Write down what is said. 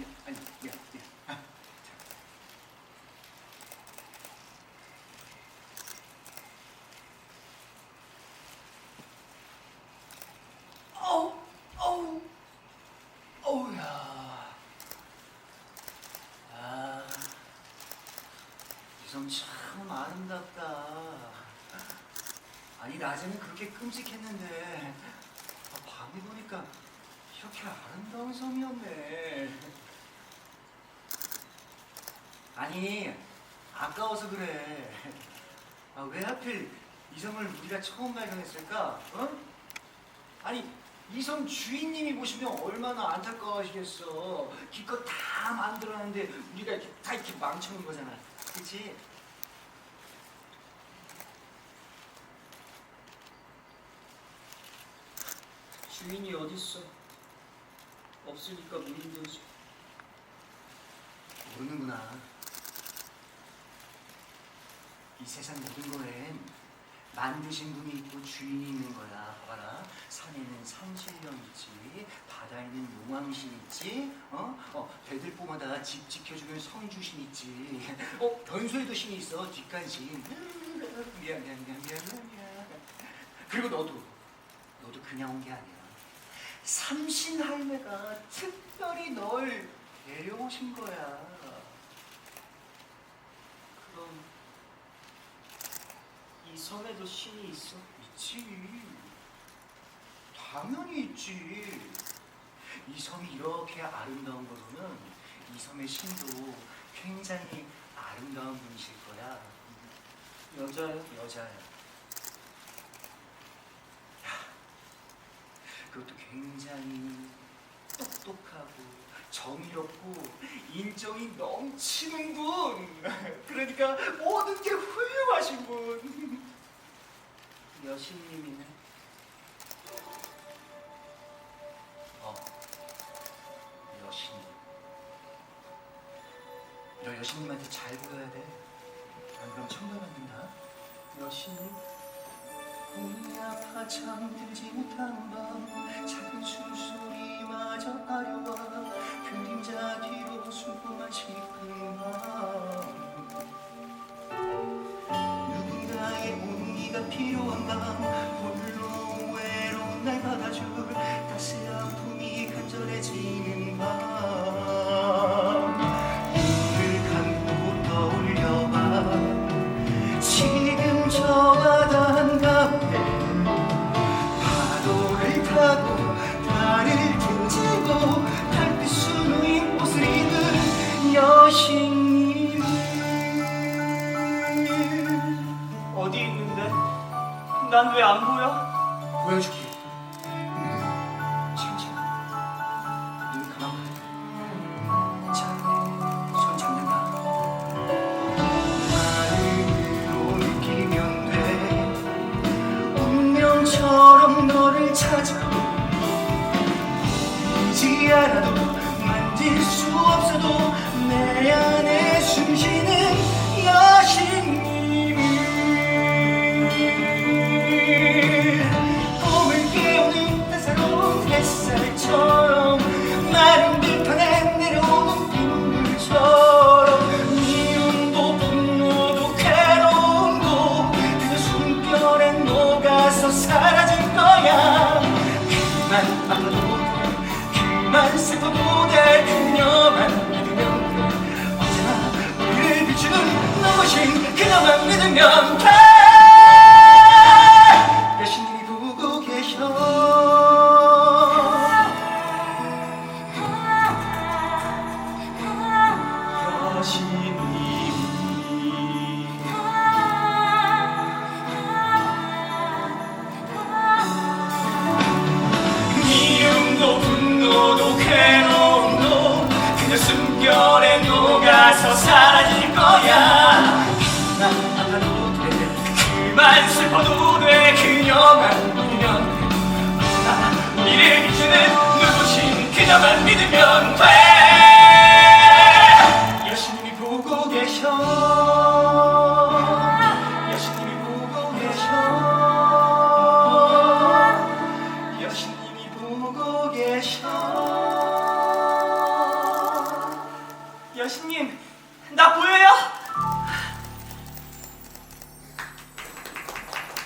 예, 아니, 예, 예. 아, 자. 어우, 어우, 어우야. 아, 이성 참 아름답다. 아니 낮에는 그렇게 끔찍했는데 아, 밤에 보니까 이렇게 아름다운 섬이었네. 아니 아까워서 그래. 아, 왜 하필 이 섬을 우리가 처음 발견했을까? 어? 아니 이 섬 주인님이 보시면 얼마나 안타까워하시겠어. 기껏 다 만들어놨는데 우리가 이렇게 다 이렇게 망쳐놓은 거잖아. 그렇지? 주인이 어딨어? 없으니까 물인 거지. 모르는구나. 이 세상 모든 거엔 만드신 분이 있고 주인이 있는 거야. 봐라. 산에는 산신령 있지, 바다에는 용왕신 있지, 어? 어, 배들보마다 집 지켜주는 성주신 있지. 어, 변소에도 신이 있어. 뒷간신. 미안, 미안, 미안, 미안, 미안. 그리고 너도, 너도 그냥 온 게 아니야. 삼신 할매가 특별히 널 데려오신 거야. 그럼 이 섬에도 신이 있어? 있지. 당연히 있지. 이 섬이 이렇게 아름다운 거로는 이 섬의 신도 굉장히 아름다운 분이실 거야. 여자야. 야, 그것도 굉장히 똑똑하고 정의롭고 인정이 넘치는 분. 그러니까 모든 게 훌륭하신 분. 여신님이네. 어, 여신. 너 여신님한테 잘 보여야 돼. 안 그럼 천벌받는다. 여신님? 몸이 아파 잠들지 못한 밤 작은 숨소리마저 아려와 그림자 뒤로 숨고만 싶은 마 입은 여신님 어디 있는데? 난 왜 안 보여? 보여줄게. 천천히. 눈 감아봐 자손 잡는다. 마음으로 느끼면 돼. 운명처럼 너를 찾아. 보이지 않아도 만질 수 없어도 슬퍼도 돼 그녀만 믿으면 돼 언제나 우리를 비추는 너무신 그녀만 믿으면 돼. 여신님이 보고 계셔 녹아서 사라질 거야. 그만 아파도 돼 그만 슬퍼도 돼 그녀만 믿으면. 나 우리를 비추는 눈부신 그녀만 믿으면 돼. 여신님이 보고 계셔. 여신님이 보고 계셔. 여신님이 보고 계셔. 여신님, 나 보여요?